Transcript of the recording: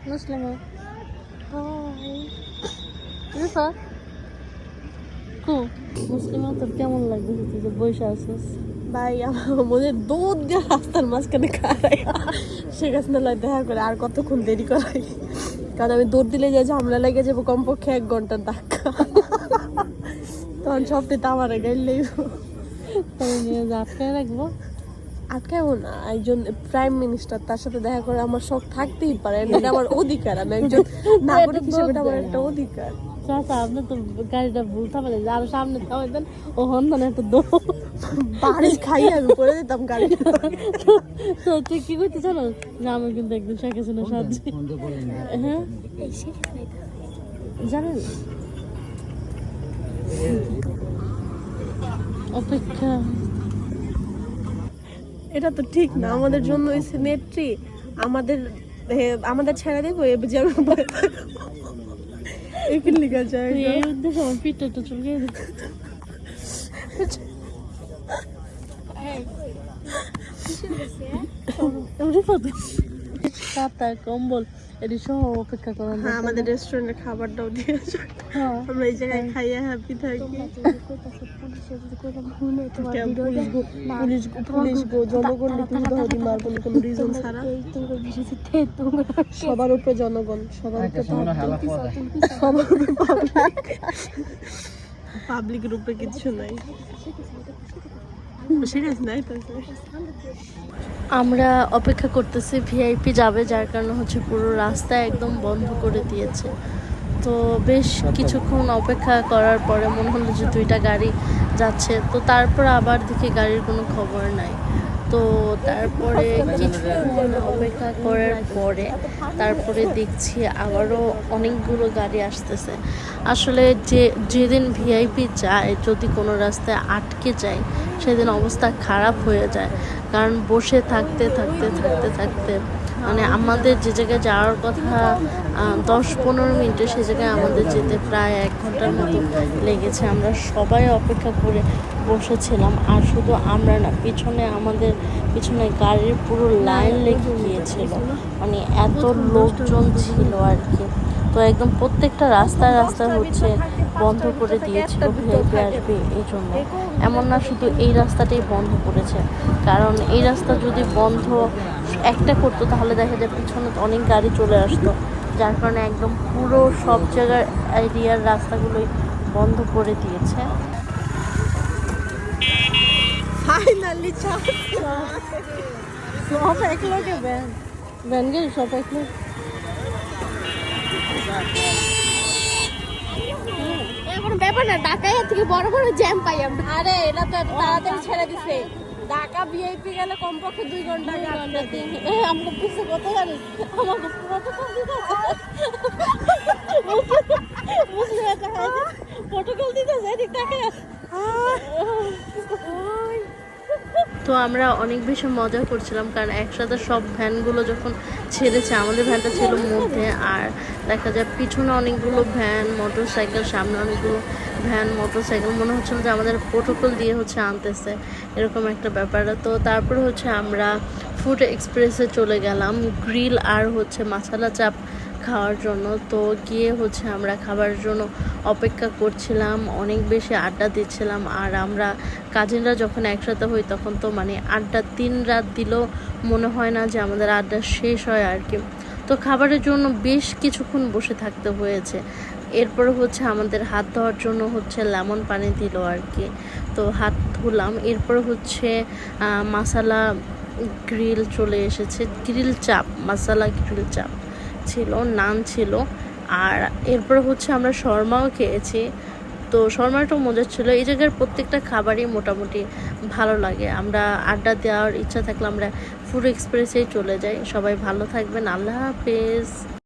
High Rifa কু মুসলিমা তোর কেমন লাগতেছে তুই যে বসে আছিস। ভাই আমার মনে দৌড় দিয়ে রাস্তার মাঝখানে খাড়াই শেখ হাসিনা দেখা করে আর কতক্ষণ দেরি করাই। কারণ আমি দৌড় দিলে যে ঝামেলা লেগে যাব কমপক্ষে এক ঘণ্টার ধাক্কা। তখন সবটিতে আমার গাইলেই তাই নিয়ে রাখব। আটকাবো না একজন প্রাইম মিনিস্টার তার সাথে দেখা করে আমার শখ থাকতেই পারে এটা আমার অধিকার। আমি একজন নাগরিক হিসেবে আমার একটা অধিকার। চাচা আপনি তো গাড়িটা ভুল আরও সামনে ও একটা বাড়ি খাই আমি করে দিতাম গাড়ি তো তুই কি করতে জানো? না আমি কিন্তু একদিন শেখ হাসিনা সাহায্য হ্যাঁ? জানেন? অপেক্ষা। এটা তো ঠিক না আমাদের জন্য নেত্রী আমাদের আমাদের ছেড়ে দেবো এ যে আমি এখানে লিখা যায় তুই এই উদ্দেশ্যে আমার পিঠটা কম্বল। এটি সহ অপেক্ষা করা হ্যাঁ আমাদের রেস্টুরেন্টের খাবারটাও দিয়েছে হ্যাঁ। আমরা এই জায়গায় খাইয়ে হ্যাপি থাকি। পুলিশ জনগণ মারবো কোনো রিজন ছাড়া। সবার উপরে জনগণ সবার উপরে সবার উপরে পাবলিকের উপরে কিচ্ছু নাই। আমরা অপেক্ষা করতেছি ভিআইপি যাবে, যার কারণে হচ্ছে পুরো রাস্তা একদম বন্ধ করে দিয়েছে। তো বেশ কিছুক্ষণ অপেক্ষা করার পরে মনে হলো যে দুইটা গাড়ি যাচ্ছে। তো তারপর আবার দেখি গাড়ির কোনো খবর নাই। তো তারপরে কিছুক্ষণ অপেক্ষা করার পরে তারপরে দেখছি আবারও অনেকগুলো গাড়ি আসতেছে। আসলে যে, যেদিন ভিআইপি যায়, যদি কোনো রাস্তায় আটকে যায়, সেদিন অবস্থা খারাপ হয়ে যায়। কারণ বসে থাকতে থাকতে থাকতে থাকতে মানে আমাদের যে জায়গায় যাওয়ার কথা দশ পনেরো মিনিটে সে জায়গায় আমাদের যেতে প্রায় এক ঘণ্টার মতো লেগেছে। আমরা সবাই অপেক্ষা করে বসেছিলাম আর শুধু আমরা না, পিছনে আমাদের পিছনে গাড়ির পুরো লাইন লেগে গিয়েছিল। মানে এত লোকজন ছিল আর কি। তো একদম প্রত্যেকটা রাস্তায় রাস্তায় হচ্ছে বন্ধ করে দিয়েছিল ভিআইপি আসবে এই জন্য। এমন না শুধু এই রাস্তাটাই বন্ধ করেছে। কারণ এই রাস্তা যদি বন্ধ একটা করতো তাহলে দেখা যায় পিছনে অনেক গাড়ি চলে আসতো। যার কারণে একদম পুরো সব জায়গার এরিয়ার রাস্তাগুলোই বন্ধ করে দিয়েছে। ফাইনালি সব এক লোকে ব্যান। ব্যান গেল সব এক লোক ব্যাপার না ঢাকায় থেকে বড় বড় জ্যাম পাই আমরা। আরে এটা তো তাড়াতাড়ি ছেড়ে দিছে। ঢাকা ভিআইপি গেলে কমপক্ষে দুই ঘণ্টা আগে আমাকে পিছিয়ে কত জানি আমাকে প্রোটোকল দিতে বুঝলি প্রটোকল দিতে যাই ঠিক থাকে তো আমরা অনেক বেশি মজা করছিলাম, কারণ একসাথে সব ভ্যানগুলো যখন ছেড়েছে, আমাদের ভ্যানটা ছিল মধ্যে, আর দেখা যায় পিছনে অনেকগুলো ভ্যান মোটর সাইকেল সামনে অনেকগুলো ভ্যান মোটর সাইকেল মনে হচ্ছিল যে আমাদের প্রোটোকল দিয়ে হচ্ছে আনতেছে, এরকম একটা ব্যাপার। তো তারপরে হচ্ছে আমরা ফুড এক্সপ্রেসে চলে গেলাম গ্রিল আর হচ্ছে মশালা চাপ খাওয়ার জন্য। তো গিয়ে হচ্ছে আমরা খাবার জন্য অপেক্ষা করছিলাম, অনেক বেশি আড্ডা দিচ্ছিলাম। আর আমরা কাজিনরা যখন একসাথে হই তখন তো মানে আড্ডা তিন রাত দিলেও মনে হয় না যে আমাদের আড্ডা শেষ হয় আর কি। তো খাবারের জন্য বেশ কিছুক্ষণ বসে থাকতে হয়েছে। এরপরে হচ্ছে আমাদের হাত ধোয়ার জন্য হচ্ছে লেমন পানি দিল আর কি। তো হাত ধুলাম, এরপরে হচ্ছে মাসালা গ্রিল চলে এসেছে। গ্রিল চাপ মাসালা গ্রিল চাপ। ছিল নান ছিল। আর এরপরে হচ্ছে আমরা শর্মাও খেয়েছি। তো শর্মাটাও মজার ছিল। এই জায়গার প্রত্যেকটা খাবারই মোটামুটি ভালো লাগে। আমরা আড্ডা দেওয়ার ইচ্ছা থাকলে আমরা ফুড এক্সপ্রেসেই চলে যাই। সবাই ভালো থাকবেন। আল্লাহ হাফেজ।